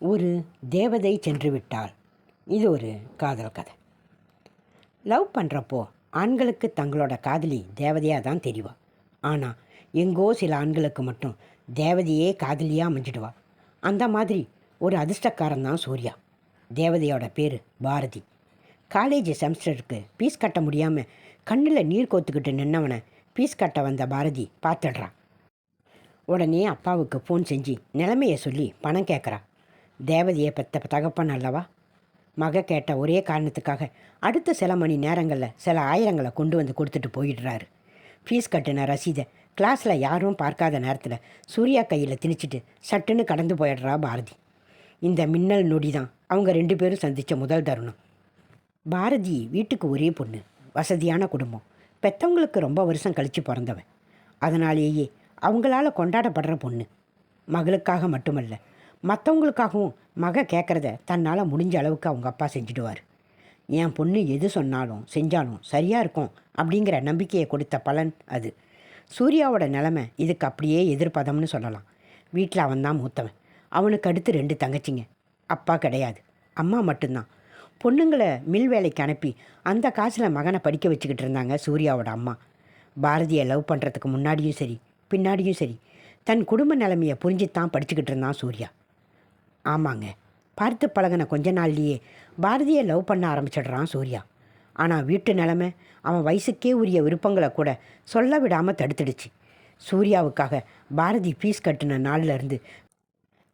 ஒரு தேவதை சென்று விட்டாள் இது ஒரு காதல் கதை. லவ் பண்ணுறப்போ ஆண்களுக்கு தங்களோட காதலி தேவதையாக தான் தெரிவா. ஆனால் எங்கோ சில ஆண்களுக்கு மட்டும் தேவதையே காதலியாக அமைஞ்சிடுவா. அந்த மாதிரி ஒரு அதிர்ஷ்டக்காரன் தான் சூர்யா. தேவதையோட பேர் பாரதி. காலேஜ் செமஸ்டருக்கு பீஸ் கட்ட முடியாமல் கண்ணில் நீர் கோத்துக்கிட்டு நின்னவனை பீஸ் கட்ட வந்த பாரதி பார்த்துடுறான் உடனே அப்பாவுக்கு ஃபோன் செஞ்சு நிலைமையை சொல்லி பணம் கேட்குறா தேவதையை பெத்த தகப்பன் அல்லவா? மக கேட்ட ஒரே காரணத்துக்காக அடுத்த சில மணி நேரங்களில் சில ஆயிரங்களை கொண்டு வந்து கொடுத்துட்டு போயிடுறாரு. ஃபீஸ் கட்டின ரசீதை கிளாஸில் யாரும் பார்க்காத நேரத்தில் சூர்யா கையில் திணிச்சிட்டு சட்டுன்னு கடந்து போயிடுறா பாரதி. இந்த மின்னல் நொடி தான் அவங்க ரெண்டு பேரும் சந்தித்த முதல் தருணம். பாரதி வீட்டுக்கு ஒரே பொண்ணு வசதியான குடும்பம். பெத்தவங்களுக்கு ரொம்ப வருஷம் கழித்து பிறந்தவன் அதனாலேயே அவங்களால கொண்டாடப்படுற பொண்ணு. மகளுக்காக மட்டுமல்ல மற்றவங்களுக்காகவும் மக கேட்குறத தன்னால் முடிஞ்ச அளவுக்கு அவங்க அப்பா செஞ்சுடுவார். என் பொண்ணு எது சொன்னாலும் செஞ்சாலும் சரியாக இருக்கும் அப்படிங்கிற நம்பிக்கையை கொடுத்த பலன் அது. சூர்யாவோட நிலமை இதுக்கு அப்படியே எதிர்ப்பதம்னு சொல்லலாம். வீட்டில் அவன் தான் மூத்தவன். அவனுக்கு அடுத்து ரெண்டு தங்கச்சிங்க. அப்பா கிடையாது. அம்மா மட்டும்தான். பொண்ணுங்களை மில் வேலைக்கு அனுப்பி அந்த காசில் மகனை படிக்க வச்சுக்கிட்டு இருந்தாங்க சூர்யாவோட அம்மா. பாரதியை லவ் பண்ணுறதுக்கு முன்னாடியும் சரி பின்னாடியும் சரி தன் குடும்ப நிலைமையை புரிஞ்சுத்தான் படிச்சுக்கிட்டு இருந்தான் சூர்யா. ஆமாங்க. பார்த்து பழகின கொஞ்ச நாள்லேயே பாரதியை லவ் பண்ண ஆரம்பிச்சிடுறான் சூர்யா. ஆனால் வீட்டு நிலமை அவன் வயசுக்கே உரிய விருப்பங்களை கூட சொல்ல விடாமல் தடுத்துடுச்சு. சூர்யாவுக்காக பாரதி ஃபீஸ் கட்டின நாள்லேருந்து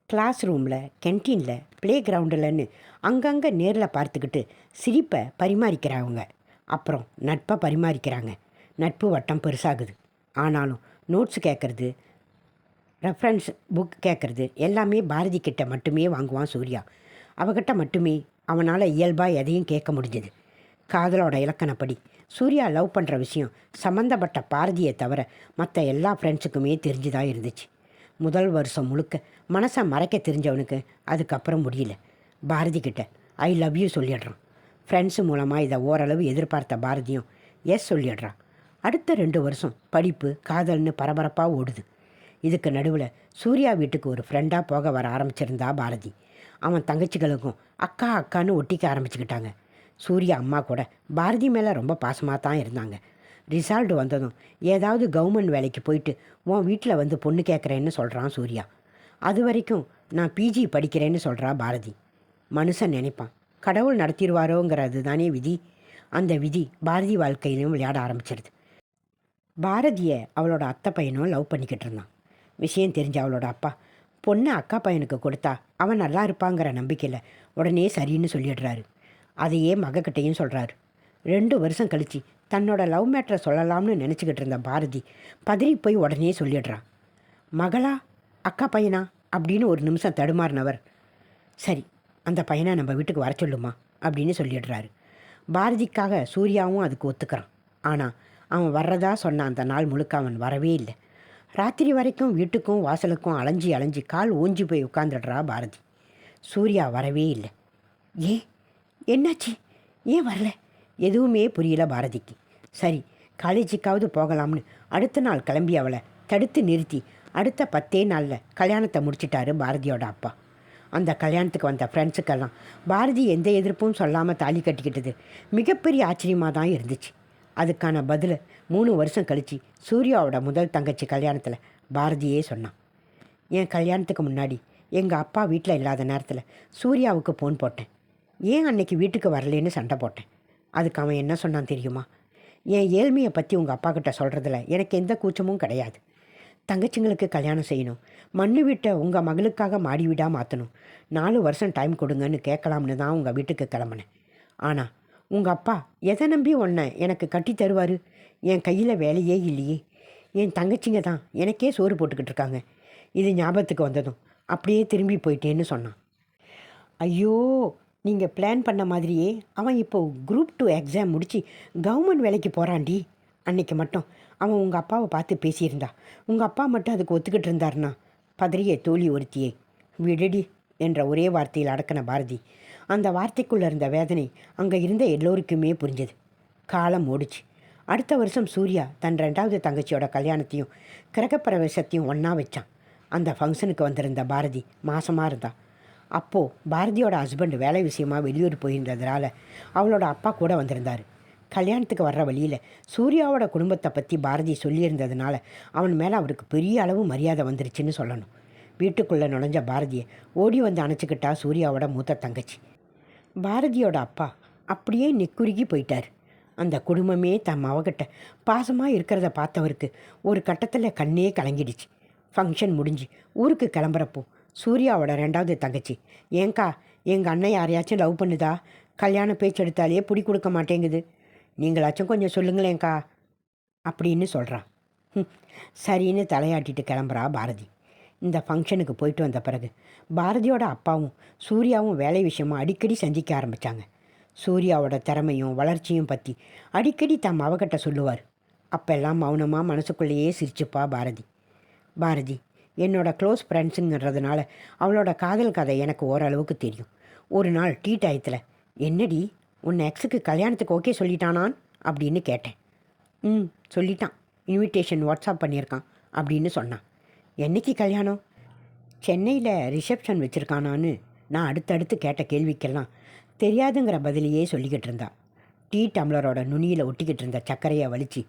கிளாஸ் ரூமில் கேன்டீனில் ப்ளே கிரவுண்டில்னு அங்கங்கே நேரில் பார்த்துக்கிட்டு சிரிப்பை பரிமாறிக்கிறாங்க. அப்புறம் நட்பை பரிமாறிக்கிறாங்க. நட்பு வட்டம் பெருசாகுது. ஆனாலும் நோட்ஸ் கேட்குறது ரெஃபரன்ஸ் புக் கேட்குறது எல்லாமே பாரதி கிட்ட மட்டுமே வாங்குவான் சூர்யா. அவகிட்ட மட்டுமே அவனால் இயல்பாக எதையும் கேட்க முடிஞ்சது. காதலோட இலக்கணப்படி. சூர்யா லவ் பண்ணுற விஷயம் சம்மந்தப்பட்ட பாரதியை தவிர மற்ற எல்லா ஃப்ரெண்ட்ஸுக்குமே தெரிஞ்சுதான் இருந்துச்சு. முதல் வருஷம் முழுக்க மனசை மறைக்க தெரிஞ்சவனுக்கு அதுக்கப்புறம் முடியல. பாரதி கிட்ட ஐ லவ் யூ சொல்லிடுறான். ஃப்ரெண்ட்ஸு மூலமாக இதை ஓரளவு எதிர்பார்த்த பாரதியும் எஸ் சொல்லிடுறான். அடுத்த ரெண்டு வருஷம் படிப்பு காதல்னு பரபரப்பாக ஓடுது. இதுக்கு நடுவில் சூர்யா வீட்டுக்கு ஒரு ஃப்ரெண்டாக போக வர ஆரம்பிச்சிருந்தா பாரதி. அவன் தங்கச்சிகளுக்கும் அக்கா அக்கான்னு ஒட்டிக்க ஆரம்பிச்சுக்கிட்டாங்க. சூர்யா அம்மா கூட பாரதி மேலே ரொம்ப பாசமாக தான் இருந்தாங்க. ரிசால்ட் வந்ததும் ஏதாவது கவர்மெண்ட் வேலைக்கு போயிட்டு உன் வீட்டில் வந்து பொண்ணு கேட்குறேன்னு சொல்கிறான் சூர்யா. அது வரைக்கும் நான் பிஜி படிக்கிறேன்னு சொல்கிறா பாரதி. மனுஷன் நினைப்பான் கடவுள் நடத்திடுவாரோங்கிறது தானே விதி. அந்த விதி பாரதி வாழ்க்கையிலும் விளையாட ஆரம்பிச்சிருது. பாரதியை அவளோட அத்தை பையனும் லவ் பண்ணிக்கிட்டு இருந்தான். விஷயம் தெரிஞ்ச அவளோட அப்பா. பொண்ணை அக்கா பையனுக்கு கொடுத்தா அவன் நல்லா இருப்பாங்கிற நம்பிக்கையில் உடனே சரின்னு சொல்லிடுறாரு. அதையே மகக்கிட்டையும் சொல்கிறாரு ரெண்டு வருஷம் கழித்து தன்னோட லவ் மேட்டரை சொல்லலாம்னு நினச்சிக்கிட்டு இருந்த பாரதி பதறி போய் உடனே சொல்லிடுறான் மகளா அக்கா பையனா? அப்படின்னு ஒரு நிமிஷம் தடுமாறினவர். சரி அந்த பையனை நம்ம வீட்டுக்கு வர சொல்லுமா? அப்படின்னு சொல்லிடுறாரு. பாரதிக்காக சூர்யாவும் அதுக்கு ஒத்துக்கிறான். ஆனால் அவன் வர்றதா சொன்ன அந்த நாள் முழுக்க அவன் வரவே இல்லை. ராத்திரி வரைக்கும் வீட்டுக்கும் வாசலுக்கும் அலைஞ்சி அலைஞ்சி கால் ஊஞ்சி போய் உட்காந்துடுறா பாரதி. சூர்யா வரவே இல்லை. ஏன் என்னாச்சு? ஏன் வரல? எதுவுமே புரியல பாரதிக்கு. சரி காலேஜுக்காவது போகலாம்னு அடுத்த நாள் கிளம்பி அவளை தடுத்து நிறுத்தி அடுத்த பத்தே நாளில் கல்யாணத்தை முடிச்சிட்டாரு பாரதியோட அப்பா. அந்த கல்யாணத்துக்கு வந்த ஃப்ரெண்ட்ஸுக்கெல்லாம் பாரதி எந்த எதிர்ப்பும் சொல்லாமல் தாலி கட்டிக்கிட்டது மிகப்பெரிய ஆச்சரியமாக தான் இருந்துச்சு. அதுக்கான பதிலை மூணு வருஷம் கழித்து சூர்யாவோட முதல் தங்கச்சி கல்யாணத்தில் பாரதியே சொன்னான். என் கல்யாணத்துக்கு முன்னாடி எங்கள் அப்பா வீட்டில் இல்லாத நேரத்தில் சூர்யாவுக்கு ஃபோன் போட்டேன். ஏன் அன்னைக்கு வீட்டுக்கு வரலேன்னு சண்டை போட்டேன். அதுக்கு அவன் என்ன சொன்னான் தெரியுமா? என் ஏழ்மையை பற்றி உங்கள் அப்பா கிட்ட சொல்கிறதுல எனக்கு எந்த கூச்சமும் கிடையாது. தங்கச்சிங்களுக்கு கல்யாணம் செய்யணும். மண்ணு வீட்டை உங்கள் மகளுக்காக மாடி வீடாக மாற்றணும் நாலு வருஷம் டைம் கொடுங்கன்னு கேட்கலாம்னு தான் உங்கள் வீட்டுக்கு கிளம்புனேன். ஆனால் உங்கள் அப்பா எதை நம்பி உன்னை எனக்கு கட்டி தருவார்? என் கையில் வேலையே இல்லையே. என் தங்கச்சிங்க தான் எனக்கே சோறு போட்டுக்கிட்டு இருக்காங்க. இது ஞாபகத்துக்கு வந்ததும் அப்படியே திரும்பி போயிட்டேன்னு சொன்னான். ஐயோ நீங்கள் பிளான் பண்ண மாதிரியே அவன் இப்போ குரூப் டூ எக்ஸாம் முடித்து கவர்மெண்ட் வேலைக்கு போகிறான்டி அன்னைக்கு மட்டும் அவன் உங்கள் அப்பாவை பார்த்து பேசியிருந்தா. உங்கள் அப்பா மட்டும் அதுக்கு ஒத்துக்கிட்டு இருந்தாருன்னா பதறியே தோழி ஒருத்தியே. விடடி. என்ற ஒரே வார்த்தையில் அடக்கின பாரதி. அந்த வார்த்தைக்குள்ளே இருந்த வேதனை அங்கே இருந்த எல்லோருக்குமே புரிஞ்சது. காலம் ஓடிச்சு. அடுத்த வருஷம் சூர்யா தன் ரெண்டாவது தங்கச்சியோட கல்யாணத்தையும் கிரகப்பிரவேசத்தையும் ஒன்றா வச்சான். அந்த ஃபங்க்ஷனுக்கு வந்திருந்த பாரதி மாசமாக இருந்தா. அப்போது பாரதியோட ஹஸ்பண்ட் வேலை விஷயமா வெளியூர் போயிருந்ததுனால அவளோட அப்பா கூட வந்திருந்தார். கல்யாணத்துக்கு வர்ற வழியில் சூர்யாவோட குடும்பத்தை பற்றி பாரதி சொல்லியிருந்ததுனால அவன் மேலே அவருக்கு பெரிய அளவு மரியாதை வந்துருச்சுன்னு சொல்லணும். வீட்டுக்குள்ளே நுழைஞ்ச பாரதியை ஓடி வந்து அணைச்சிக்கிட்டா சூர்யாவோட மூத்த தங்கச்சி. பாரதியோட அப்பா அப்படியே நெக்குருகி போயிட்டார். அந்த குடும்பமே தம் அவகிட்ட பாசமாக இருக்கிறத பார்த்தவருக்கு ஒரு கட்டத்தில் கண்ணே கலங்கிடுச்சு. ஃபங்க்ஷன் முடிஞ்சு ஊருக்கு கிளம்புறப்போ சூர்யாவோட ரெண்டாவது தங்கச்சி ஏங்கா எங்கள் அண்ணன் யாரையாச்சும் லவ் பண்ணுதா? கல்யாண பேச்சு எடுத்தாலே பிடி கொடுக்க மாட்டேங்குது. நீங்களாச்சும் கொஞ்சம் சொல்லுங்களேங்க்கா அப்படின்னு சொல்கிறான் ம், சரின்னு தலையாட்டிட்டு கிளம்புறா பாரதி. இந்த ஃபங்க்ஷனுக்கு போயிட்டு வந்த பிறகு பாரதியோட அப்பாவும் சூர்யாவும் வேலை விஷயமாக அடிக்கடி சந்திக்க ஆரம்பித்தாங்க சூர்யாவோட திறமையும் வளர்ச்சியும் பற்றி அடிக்கடி தம் அவகிட்ட சொல்லுவார். அப்பெல்லாம் மௌனமாக மனசுக்குள்ளேயே சிரிச்சுப்பா பாரதி. பாரதி என்னோட க்ளோஸ் ஃப்ரெண்ட்ஸுங்கிறதுனால அவளோட காதல் கதை எனக்கு ஓரளவுக்கு தெரியும். ஒரு நாள் டீ டயத்தில் என்னடி உன் எக்ஸுக்கு கல்யாணத்துக்கு ஓகே சொல்லிட்டானான்? அப்படின்னு கேட்டேன். ம் சொல்லிட்டான். இன்விடேஷன் வாட்ஸ்அப் பண்ணியிருக்கான் அப்படின்னு சொன்னான். என்னைக்கு கல்யாணம்? சென்னையில் ரிசப்ஷன் வச்சுருக்கானான்னு நான் அடுத்தடுத்து கேட்ட கேள்விக்கெல்லாம் தெரியாதுங்கிற பதிலையே சொல்லிக்கிட்டு இருந்தா. டீ டம்ளரோட நுனியில் ஒட்டிக்கிட்டு இருந்த சர்க்கரையை வலிச்சு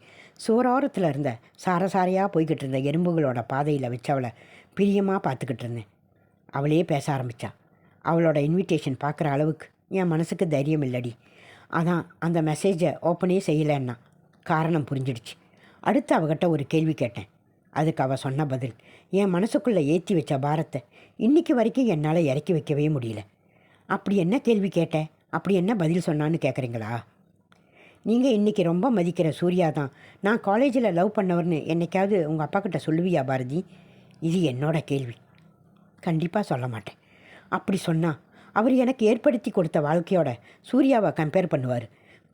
சோரோரத்தில் இருந்த சாரசாரையாக போய்கிட்டு இருந்த எறும்புகளோட பாதையில் வச்சவளை பிரியமாக பார்த்துக்கிட்டு இருந்தேன். அவளே பேச ஆரம்பித்தா அவளோட இன்விடேஷன் பார்க்குற அளவுக்கு என் மனசுக்கு தைரியம் இல்லடி. அதான் அந்த மெசேஜை ஓப்பனே செய்யலைன்னா காரணம் புரிஞ்சிடுச்சு. அடுத்து அவகிட்ட ஒரு கேள்வி கேட்டேன். அதுக்கு அவள் சொன்ன பதில் என் மனசுக்குள்ளே ஏற்றி வச்ச பாரத்தை இன்றைக்கி வரைக்கும் என்னால் இறக்கி வைக்கவே முடியல. அப்படி என்ன கேள்வி கேட்டேன் அப்படி என்ன பதில் சொன்னான்னு கேட்குறீங்களா நீங்கள் இன்றைக்கி ரொம்ப மதிக்கிற சூர்யா தான். நான் காலேஜில் லவ் பண்ணவர்னு என்றைக்காவது உங்கள் அப்பா கிட்ட சொல்லுவியா பாரதி? இது என்னோட கேள்வி. கண்டிப்பாக சொல்ல மாட்டேன். அப்படி சொன்னால் அவர் எனக்கு ஏற்படுத்தி கொடுத்த வாழ்க்கையோட சூர்யாவை கம்பேர் பண்ணுவார்.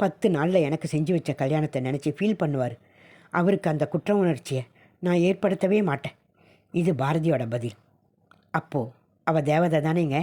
பத்து நாளில் எனக்கு செஞ்சு வச்ச கல்யாணத்தை நினச்சி ஃபீல் பண்ணுவார். அவருக்கு அந்த குற்ற உணர்ச்சியை நான் ஏற்படுத்தவே மாட்டேன். இது பாரதியோட பதில். அப்போது அவள் தேவதை தானேங்க?